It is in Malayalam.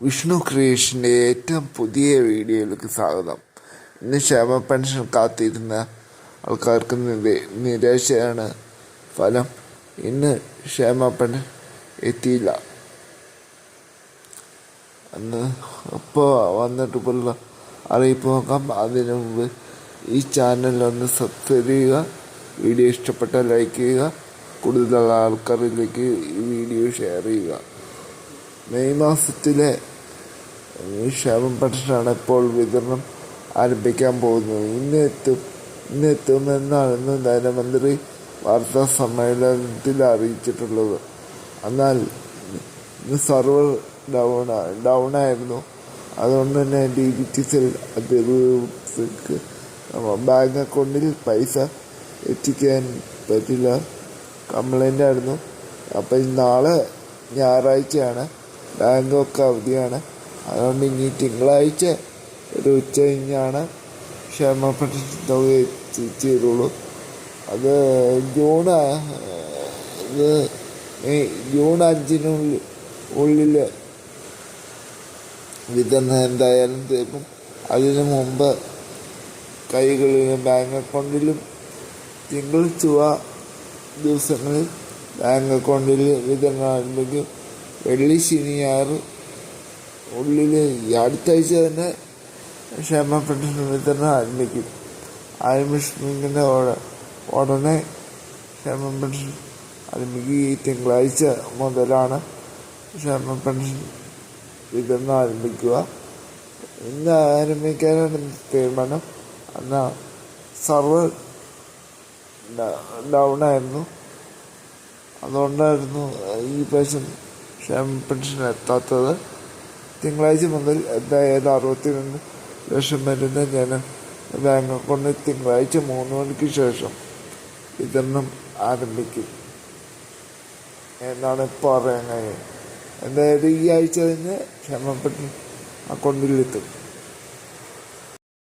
വിഷ്ണു ക്രിയേഷന്റെ ഏറ്റവും പുതിയ വീഡിയോയിലേക്ക് സ്വാഗതം. ഇന്ന് ക്ഷേമ പെൻഷൻ കാത്തിരുന്ന ആൾക്കാർക്ക് നിരാശയാണ് ഫലം. ഇന്ന് ക്ഷേമ പെൻഷൻ എത്തിയില്ല. അന്ന് അപ്പോൾ വന്നിട്ട് പോലുള്ള അറിയിപ്പ് നോക്കാം. അതിനു മുമ്പ് ഈ ചാനൽ ഒന്ന് സബ്സ്ക്രൈബ് ചെയ്യുക. വീഡിയോ ഇഷ്ടപ്പെട്ടാൽ ലൈക്ക് ചെയ്യുക. കൂടുതൽ ആൾക്കാരിലേക്ക് ഈ വീഡിയോ ഷെയർ ചെയ്യുക. മെയ് മാസത്തിലെ ക്ഷേമം പെൻഷനാണ് ഇപ്പോൾ വിതരണം ആരംഭിക്കാൻ പോകുന്നത്? ഇന്ന് എത്തും ഇന്ന് എത്തുമെന്നാണ് ഇന്ന് ധനമന്ത്രി വാർത്താ സമ്മേളനത്തിൽ അറിയിച്ചിട്ടുള്ളത്. എന്നാൽ സർവർ ഡൗൺ ഡൗൺ ആയിരുന്നു. അതുകൊണ്ട് തന്നെ ഡി ബി ടി സെൽ അധികൃതർക്ക് ബാങ്ക് അക്കൗണ്ടിൽ പൈസ എത്തിക്കാൻ പറ്റില്ല. കംപ്ലൈന്റ് ആയിരുന്നു. അപ്പം നാളെ ഞായറാഴ്ചയാണ്. ബാങ്കൊക്കെ അവധിയാണ്. അതുകൊണ്ട് ഇനി തിങ്കളാഴ്ച ഒരു ഉച്ച കഴിഞ്ഞാണ് ക്ഷേമ പെൻഷൻ തുക ചെയ്തോളൂ അത് ജൂൺ ഇത് ജൂൺ അഞ്ചിനുള്ളിൽ ഉള്ളിൽ വിതരണം എന്തായാലും തീർക്കും. അതിനു മുമ്പ് കൈകളിലും ബാങ്ക് അക്കൗണ്ടിലും തിങ്കൾ ചൊവ്വ ദിവസങ്ങളിൽ ബാങ്ക് അക്കൗണ്ടിൽ വിതരണം ആരംഭിക്കും. വെള്ളി ശനി ഞായർ ഉള്ളിൽ ഈ അടുത്ത ആഴ്ച തന്നെ ക്ഷേമ പെൻഷൻ വിതരണം ആരംഭിക്കും. ആരംഭിക്കുന്ന ഉടനെ ക്ഷേമ പെൻഷൻ ആരംഭിക്കും. ഈ തിങ്കളാഴ്ച മുതലാണ് ക്ഷേമ പെൻഷൻ വിതരണം ആരംഭിക്കുക. ഇന്ന് ആരംഭിക്കാനാണ് തീരുമാനം. എന്നാൽ സർവർ ഡൗൺ ആയിരുന്നു. അതുകൊണ്ടായിരുന്നു ഈ പ്രാവശ്യം ക്ഷേമ എത്താത്തത് തിങ്കളാഴ്ച മുതൽ എന്തായാലും അറുപത്തിരണ്ട് ലക്ഷം വരുന്ന ഞാൻ ബാങ്ക് അക്കൗണ്ടിൽ തിങ്കളാഴ്ച മൂന്ന് മണിക്ക് ശേഷം വിതരണം ആരംഭിക്കും. എന്നാണ് ഇപ്പോൾ അറിയാൻ കഴിയുന്നത് എന്തായാലും ഈ ആഴ്ച തന്നെ ക്ഷേമ പെൻഷൻ അക്കൗണ്ടിലെത്തും